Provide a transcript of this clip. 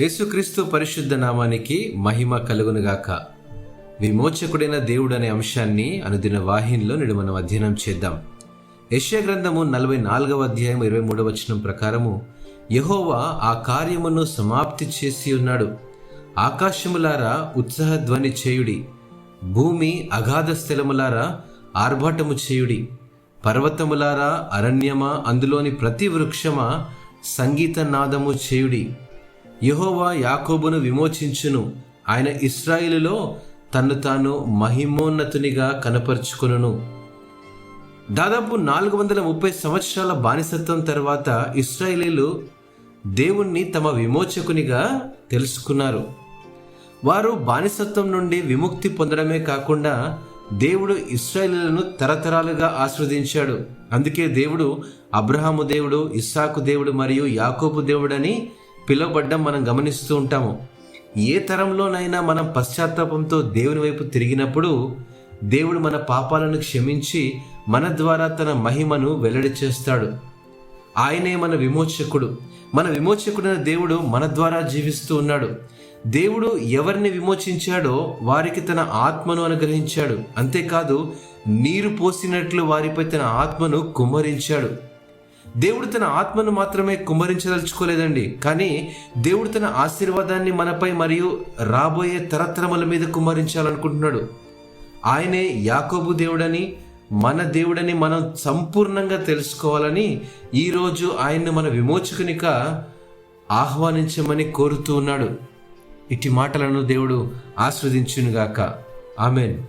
యేసుక్రీస్తు పరిశుద్ధ నామానికి మహిమ కలుగునుగాక. విమోచకుడైన దేవుడు అనే అంశాన్ని అనుదిన వాహినిలో నేడు మనం అధ్యయనం చేద్దాం. యశ్యా గ్రంథము నలభై నాలుగవ అధ్యాయం ఇరవై మూడవ వచనం ప్రకారము యహోవా ఆ కార్యమును సమాప్తి చేసి ఉన్నాడు. ఆకాశములారా ఉత్సాహధ్వని చేయుడి. భూమి అగాధ స్థలములారా ఆర్భాటము చేయుడి. పర్వతములారా అరణ్యమా అందులోని ప్రతి వృక్షమా సంగీత నాదము చేయుడి. యహోవా యాకోబును విమోచించును. ఆయన ఇస్రాయిలులో తన్ను తాను మహిమోన్నతునిగా కనపరుచుకొనును. దాదాపు నాలుగు వందల ముప్పై సంవత్సరాల బానిసత్వం తర్వాత ఇస్రాయేలీలు దేవుణ్ణి తమ విమోచకునిగా తెలుసుకున్నారు. వారు బానిసత్వం నుండి విముక్తి పొందడమే కాకుండా దేవుడు ఇస్రాయేలీలను తరతరాలుగా ఆస్వాదించాడు అందుకే దేవుడు అబ్రహాము దేవుడు ఇస్సాకు దేవుడు మరియు యాకోబు దేవుడని పిలువబడ్డం మనం గమనిస్తూ ఉంటాము. ఏ తరంలోనైనా మనం పశ్చాత్తాపంతో దేవుని వైపు తిరిగినప్పుడు దేవుడు మన పాపాలను క్షమించి మన ద్వారా తన మహిమను వెల్లడి చేస్తాడు. ఆయనే మన విమోచకుడు. మన విమోచకుడైన దేవుడు మన ద్వారా జీవిస్తూ ఉన్నాడు. దేవుడు ఎవరిని విమోచించాడో వారికి తన ఆత్మను అనుగ్రహించాడు. అంతేకాదు నీరు పోసినట్లు వారిపై తన ఆత్మను కుమ్మరించాడు. దేవుడు తన ఆత్మను మాత్రమే కుమ్మరించదలుచుకోలేదండి. కానీ దేవుడు తన ఆశీర్వాదాన్ని మనపై మరియు రాబోయే తరతరముల మీద కుమ్మరించాలనుకుంటున్నాడు. ఆయనే యాకోబు దేవుడని మన దేవుడని మనం సంపూర్ణంగా తెలుసుకోవాలని ఈరోజు ఆయన్ను మన విమోచకునిగా ఆహ్వానించమని కోరుతూ ఉన్నాడు. ఇట్టి మాటలను దేవుడు ఆస్వాదించునుగాక. ఆమెన్.